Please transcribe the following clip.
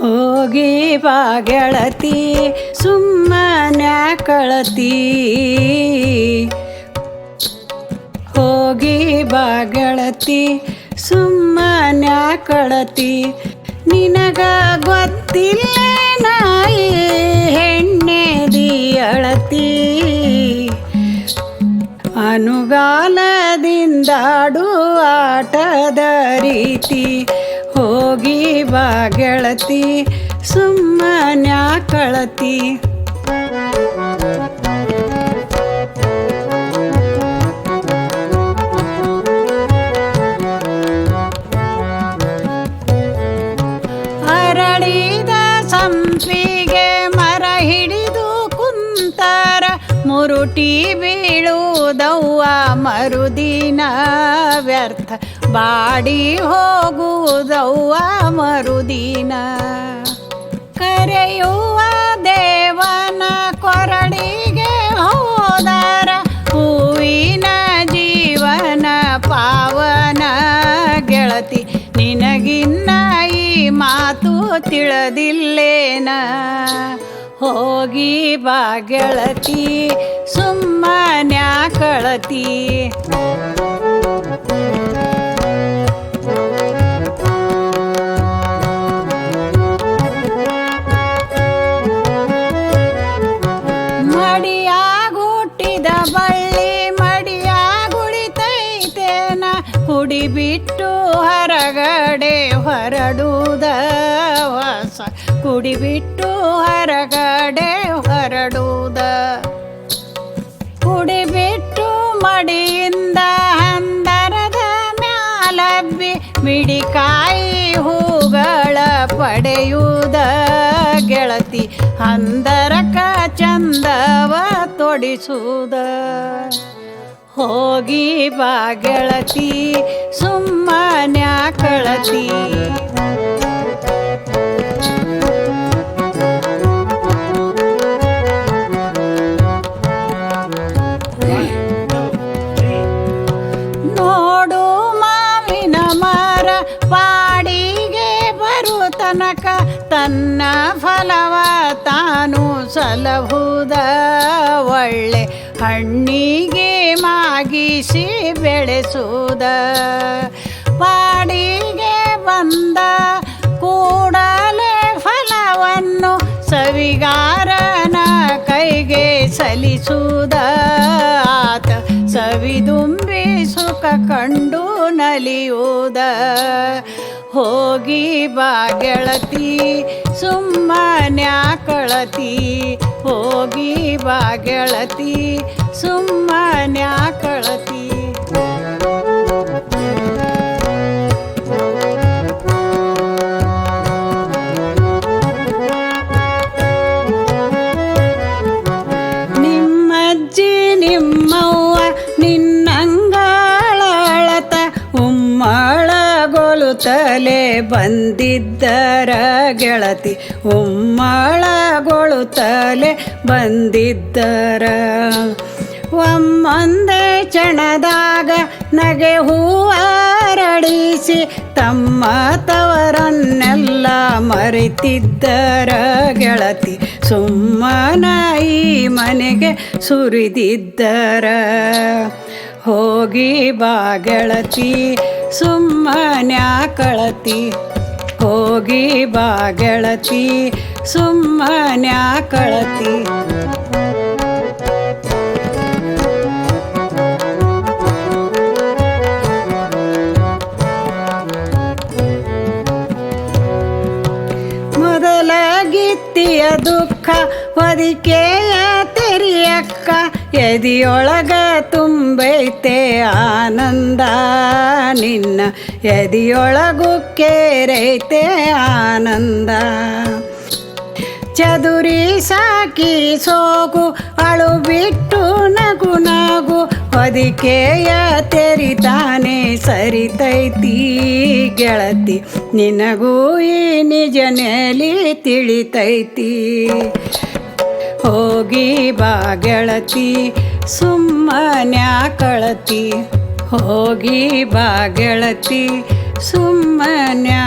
ಹೋಗಿ ಬಾ ಗೆಳತಿ, ಸುಮ್ಮನೆ ಕಳತಿ. ಹೋಗಿ ಬಾ ಗೆಳತಿ, ಸುಮ್ಮನೆ ಕಳತಿ. ನಿನಗ ಗೊತ್ತಿಲ್ಲ ನಾಯಿ, ಹೆಣ್ಣೆದಿ ಅಳತಿ. ಅನುಗಾಲದಿಂದಾಡು ಆಟದ ರೀತಿ. ಹೋಗಿ ಬಾ ಗೆಳತಿ ಸುಮ್ಮನ್ಯಾ ಕಳತಿ. ಅರಳಿದ ಸಂಪಿಗೆ ಮುರುಟಿ ಬೀಳುವುದವ್ವ, ಮರುದಿನ ವ್ಯರ್ಥ ಬಾಡಿ ಹೋಗುವುದವ್ವ, ಮರುದಿನ. ಕರೆಯುವ ದೇವನ ಕೊರಡಿಗೆ ಹೋದರ, ಹೂವಿನ ಜೀವನ ಪಾವನ ಗೆಳತಿ. ನಿನಗಿನ್ನ ಈ ಮಾತು ತಿಳಿದಿಲ್ಲೇನ? ಹೋಗಿ ಬಾ ಗೆಳತಿ ಸುಮ್ಮನ್ಯಾ ಕಳತಿ. ಮಡಿಯಾಗುಟ್ಟಿದ ಬಳ್ಳಿ ಮಡಿಯಾಗುಳಿತೈತೇನ? ಹುಡಿ ಬಿಟ್ಟು ಹೊರಗಡೆ ಹೊರಡುವುದ ಹೊಸ ಕುಡಿ ಬಿಟ್ಟು ಹೊರಗಡೆ ಹೊರಡುವುದ ಕುಡಿಬಿಟ್ಟು ಮಡಿಯಿಂದ ಹಂದರದ ಮ್ಯಾಲಬ್ಬಿ ಮಿಡಿಕಾಯಿ ಹೂಗಳ ಪಡೆಯುವುದ ಗೆಳತಿ ಹಂದರಕ ಚಂದವ ತೊಡಿಸುವುದ ಹೋಗಿ ಬಾ ಗೆಳತಿ ಸುಮ್ಮನ್ಯಾ ತನಕ ತನ್ನ ಫಲವ ತಾನು ಸಲಹುದ. ಒಳ್ಳೆ ಹಣ್ಣಿಗೆ ಮಾಗಿಸಿ ಬೆಳೆಸುವುದ ಪಾಡಿಗೆ ಬಂದ ಕೂಡಲೇ ಫಲವನ್ನು ಸವಿಗಾರನ ಕೈಗೆ ಸಲಿಸುವುದ ಆತ ಸವಿದುಂಬಿ ಸುಖ ಕಂಡು ನಲಿಯುವುದ ಹೋಗಿ ಬಾ ಗೆಳತಿ ಸುಮ್ಮನ್ಯಾ ಕಳತಿ. ಹೋಗಿ ಬಾ ಗೆಳತಿ ಸುಮ್ಮನ್ಯಾ ಉಮ್ಮಳಗೊಳುತ್ತಲೇ ಬಂದಿದ್ದರ ಗೆಳತಿ ಉಮ್ಮಳಗೊಳುತ್ತಲೇ ಬಂದಿದ್ದರ. ಒಮ್ಮೊಂದೇ ಚಣದಾಗ ನಗೆ ಹೂವರಡಿಸಿ ತಮ್ಮ ತವರನ್ನೆಲ್ಲ ಮರೆತಿದ್ದರ ಗೆಳತಿ, ಸುಮ್ಮನ ಈ ಮನೆಗೆ ಸುರಿದಿದ್ದರ. ಹೋಗಿ ಬಾ ಗೆಳತಿ ಸುಮ್ಮನ್ಯಾ ಕಳತಿ ಹೋಗಿ ಬಾ ಗೆಳತಿ ಸುಮ್ಮನೆ ಕಳತಿ ಮೊದಲಾಗಿತ್ತಿಯ ದುಃಖ ಹೊದಿಕೆಯ ತೆರಿಯಕ್ಕ ಎದಿಯೊಳಗ ತುಂಬೈತೆ ಆನಂದ. ನಿನ್ನ ಎದಿಯೊಳಗು ಕೇರೈತೆ ಆನಂದ. ಚದುರಿ ಸಾಕಿ ಸೋಗು ಅಳು ಬಿಟ್ಟು ನಗು ನಗು, ಹೊದಿಕೆಯ ತೆರಿತಾನೆ ಸರಿತೈತಿ ಗೆಳತಿ. ನಿನಗೂ ಈ ನಿಜನೆಲಿ ತಿಳಿತೈತಿ. ಹೋಗಿ ಬಾ ಗೆಳತಿ ಸುಮ್ಮನ್ಯಾ ಕಳತಿ ಹೋಗಿ ಬಾ ಗೆಳತಿ ಸುಮ್ಮನ್ಯಾ